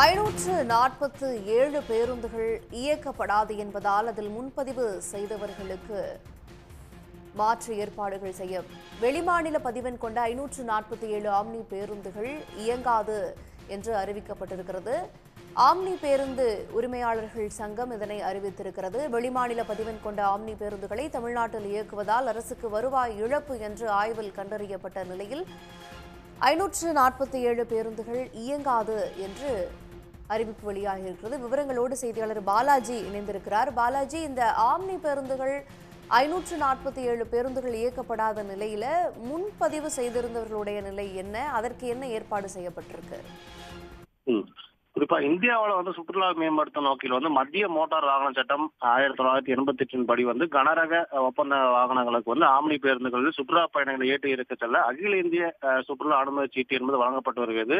ஐநூற்று நாற்பத்து ஏழு பேருந்துகள் இயக்கப்படாது என்பதால் அதில் முன்பதிவு செய்தவர்களுக்கு மாற்று ஏற்பாடுகள் செய்ய வெளிமாநில பதிவெண் கொண்ட ஐநூற்று நாற்பத்தி ஏழு ஆம்னி பேருந்துகள் இயங்காது என்று அறிவிக்கப்பட்டிருக்கிறது. ஆம்னி பேருந்து உரிமையாளர்கள் சங்கம் இதனை அறிவித்திருக்கிறது. வெளிமாநில பதிவெண் கொண்ட ஆம்னி பேருந்துகளை தமிழ்நாட்டில் இயக்குவதால் அரசுக்கு வருவாய் இழப்பு என்று ஆய்வில் கண்டறியப்பட்ட நிலையில் ஐநூற்று நாற்பத்தி ஏழு பேருந்துகள் இயங்காது என்று அறிவிப்பு வெளியாகியிருக்கிறது விவரங்களோடு செய்தியாளர் பாலாஜி இணைந்திருக்கிறார். பாலாஜி இந்த ஆம்னி பேருந்துகள் ஐநூற்று நாற்பத்தி ஏழு பேருந்துகள் இயக்கப்படாத நிலையில முன்பதிவு செய்திருந்தவர்களுடைய நிலை என்ன? அதற்கு என்ன ஏற்பாடு செய்யப்பட்டிருக்கு? ம். இந்தியாவில வந்து சுற்றுலா மேம்படுத்தும் நோக்கில் வந்து மத்திய மோட்டார் வாகன சட்டம் ஆயிரத்தி தொள்ளாயிரத்தி எண்பத்தி எட்டின் படி வந்து கனரக ஒப்பந்த வாகனங்களுக்கு வந்து ஆம்னி பேருந்துகளில் சுற்றுலா பயணிகளை ஏற்றி இருக்க செல்ல அகில இந்திய சுற்றுலா அனுமதி சீட்டு என்பது வழங்கப்பட்டு வருகிறது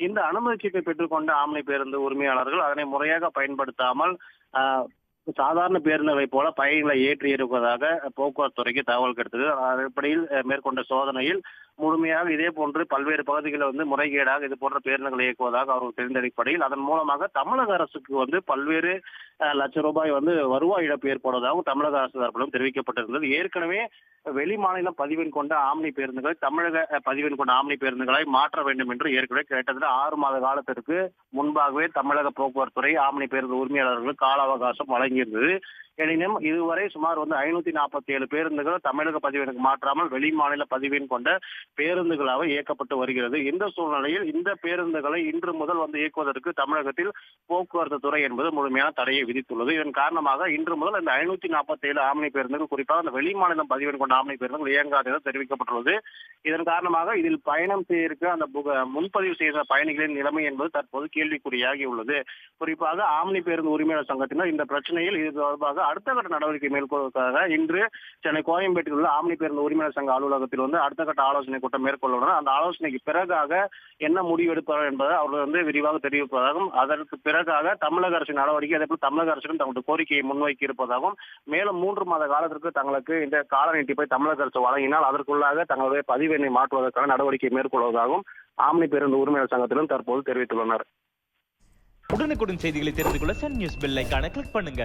இந்த அனுமதி சீட்டை பெற்றுக்கொண்ட ஆம்னி பேருந்து உரிமையாளர்கள் அதனை முறையாக பயன்படுத்தாமல் சாதாரண பேருந்துகளை போல பயணிகளை ஏற்றி இருப்பதாக போக்குவரத்து துறைக்கு தகவல் கிடைத்தது அடிப்படையில் மேற்கொண்ட சோதனையில் முழுமையாக இதே போன்று பல்வேறு பகுதிகளில் வந்து முறைகேடாக இது போன்ற பேருந்துகளை இயக்குவதாக அவர்கள் தெரிந்த அடிப்படையில் அதன் மூலமாக தமிழக அரசுக்கு வந்து பல்வேறு லட்சம் ரூபாய் வந்து வருவாய் இழப்பு ஏற்படுவதாகவும் தமிழக அரசு தரப்பிலும் தெரிவிக்கப்பட்டிருந்தது. ஏற்கனவே வெளி மாநிலம் பதிவெண் கொண்ட ஆம்னி பேருந்துகளை தமிழக பதிவின் பதிவெண் கொண்ட ஆம்னி பேருந்துகளை மாற்ற வேண்டும் என்று ஏற்கனவே கிட்டத்தட்ட ஆறு மாத காலத்திற்கு முன்பாகவே தமிழக போக்குவரத்துறை ஆம்னி பேருந்து உரிமையாளர்களுக்கு கால அவகாசம் வழங்கியிருந்தது. எனினும் இதுவரை சுமார் வந்து ஐநூத்தி நாற்பத்தி ஏழு பேருந்துகள் தமிழக பதிவெனுக்கு மாற்றாமல் வெளி மாநில பதிவெண் கொண்ட பேருந்துகளாக இயக்கப்பட்டு வருகிறது. இந்த சூழ்நிலையில் இந்த பேருந்துகளை இன்று முதல் வந்து இயக்குவதற்கு தமிழகத்தில் போக்குவரத்து துறை என்பது முழுமையான தடையை விதித்துள்ளது. இதன் காரணமாக இன்று முதல் இந்த ஐநூத்தி நாற்பத்தி ஏழு ஆம்னி பேருந்துகள் குறிப்பாக அந்த வெளி மாநிலம் பதிவெண் கொண்ட ஆம்னி பேருந்துகள் இயங்காது என தெரிவிக்கப்பட்டுள்ளது. இதன் காரணமாக இதில் பயணம் செய்திருக்க அந்த புக- முன்பதிவு செய்த பயணிகளின் நிலைமை என்பது தற்போது கேள்விக்குறியாகி உள்ளது. குறிப்பாக ஆம்னி பேருந்து உரிமையாளர் சங்கத்தினர் இந்த பிரச்சனையில் இது தொடர்பாக அடுத்த கட்ட நடவடிக்கை மேற்கொள்வதற்காக இன்று சென்னை கோயம்பேட்டில் உள்ள ஆம்னி பேருந்து உரிமையாளர் சங்க அலுவலகத்தில் வந்து அடுத்த கட்ட ஆலோசனை கூட்டம் மேற்கொள்ள அந்த ஆலோசனைக்கு பிறகாக என்ன முடிவு எடுப்பார்கள் என்பதை அவர்கள் வந்து விரிவாக தெரிவிப்பதாகவும் அதற்கு பிறகாக தமிழக அரசின் நடவடிக்கை அதே போல தமிழக அரசிடம் தங்களுடைய கோரிக்கையை முன்வைக்கி இருப்பதாகவும் மேலும் மூன்று மாத காலத்திற்கு தங்களுக்கு இந்த கால நீட்டிப்பை தமிழக அரசு வழங்கினால் அதற்குள்ளாக தங்களுடைய பதிவெண்ணை மாற்றுவதற்கான நடவடிக்கை மேற்கொள்வதாகவும் ஆம்னி பேருந்து உரிமையாளர் சங்கத்திலும் தற்போது தெரிவித்துள்ளனர். உடனுக்குடன் செய்திகளை தெரிந்து கொள்ள சன் நியூஸ் பெல் ஐக்கான கிளிக் பண்ணுங்க.